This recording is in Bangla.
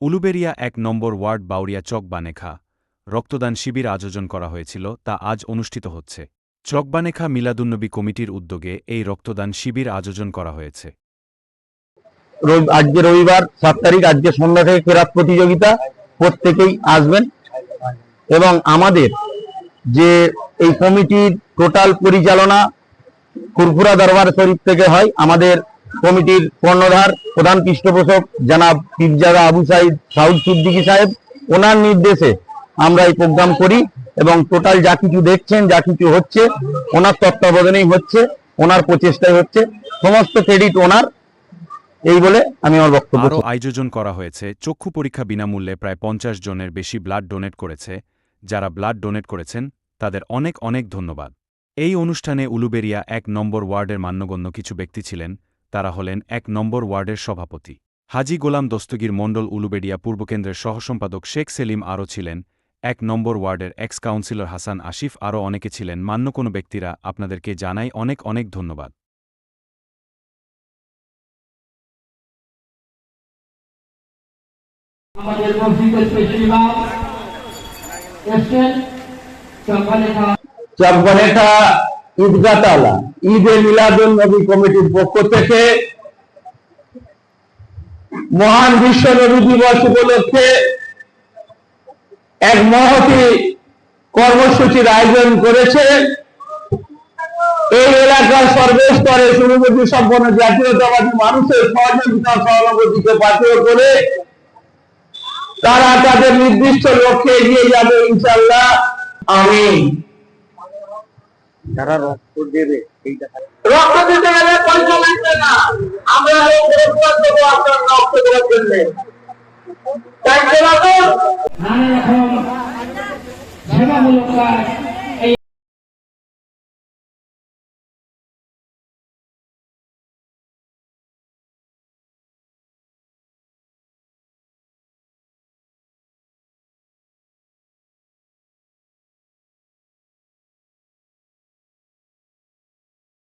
উলুবেরিয়া এক নম্বর ওয়ার্ড বাউরিয়া চক বানেখা রক্তদান শিবির আয়োজন করা হয়েছিল, তা আজ অনুষ্ঠিত হচ্ছে। চকবানেখা মিলাদুন্নবী কমিটির উদ্যোগে এই রক্তদান শিবির আয়োজন করা হয়েছে। আজকে রবিবার সাত তারিখ, আজকে সন্ধ্যা থেকে কেরাত প্রতিযোগিতা প্রত্যেকেই আসবেন এবং আমাদের যে এই কমিটির টোটাল পরিচালনা ফুরফুরা দরবার শরীফ থেকে হয়, আমাদের কমিটির কর্ণধার প্রধান পৃষ্ঠপোষক জানাব পীরজাদা আবু সাইদ সাউদ সিদ্দিকী সাহেব ওনার নির্দেশে আমরা এই প্রোগ্রাম করি এবং টোটাল যা কিছু দেখছেন যা কিছু হচ্ছে ওনার তত্ত্বাবধানেই হচ্ছে ওনার প্রচেষ্টায় হচ্ছে সমস্ত ক্রেডিট ওনার এই বলে আমি আমার বক্তব্য আরও আয়োজন করা হয়েছে চক্ষু পরীক্ষা বিনামূল্যে প্রায় পঞ্চাশ জনের বেশি ব্লাড ডোনেট করেছে যারা ব্লাড ডোনেট করেছেন তাদের অনেক অনেক ধন্যবাদ। এই অনুষ্ঠানে উলুবেরিয়া এক নম্বর ওয়ার্ডের মান্যগণ্য কিছু ব্যক্তি ছিলেন তারা হলেন এক নম্বর ওয়ার্ডের সভাপতি। হাজি গোলাম দস্তগীর মণ্ডল উলুবেড়িয়া পূর্বকেন্দ্রের সহসম্পাদক শেখ সেলিম আরও ছিলেন এক নম্বর ওয়ার্ডের এক্স কাউন্সিলর হাসান আসিফ আরও অনেকে ছিলেন। মান্য কোনো ব্যক্তিরা আপনাদেরকে জানাই অনেক অনেক ধন্যবাদ। আমাদের মসজিদের স্পেশাল এসছেন চম্পালেখা চকবানেটা ঈদগাহ তালা ঈদে মিলাদুল নবী কমিটির পক্ষ থেকে মহান বিশ্ব নবী দিবস উপলক্ষে এক মহতি কর্মসূচির আয়োজন করেছে। এই এলাকার সর্বস্তরে শুভবতী সম্পন্ন জাতীয়তাবাদী মানুষের সহযোগিতা সহানুভূতিকে পাথেয় করে তারা তাদের নির্দিষ্ট লক্ষ্যে এগিয়ে যাবে ইনশাল্লাহ আমিন। যারা রক্ত দেবে রক্ত দিতে গেলে পয়সা লাগবে না। আমরা আপনার রক্ত দেওয়ার জন্য। তাই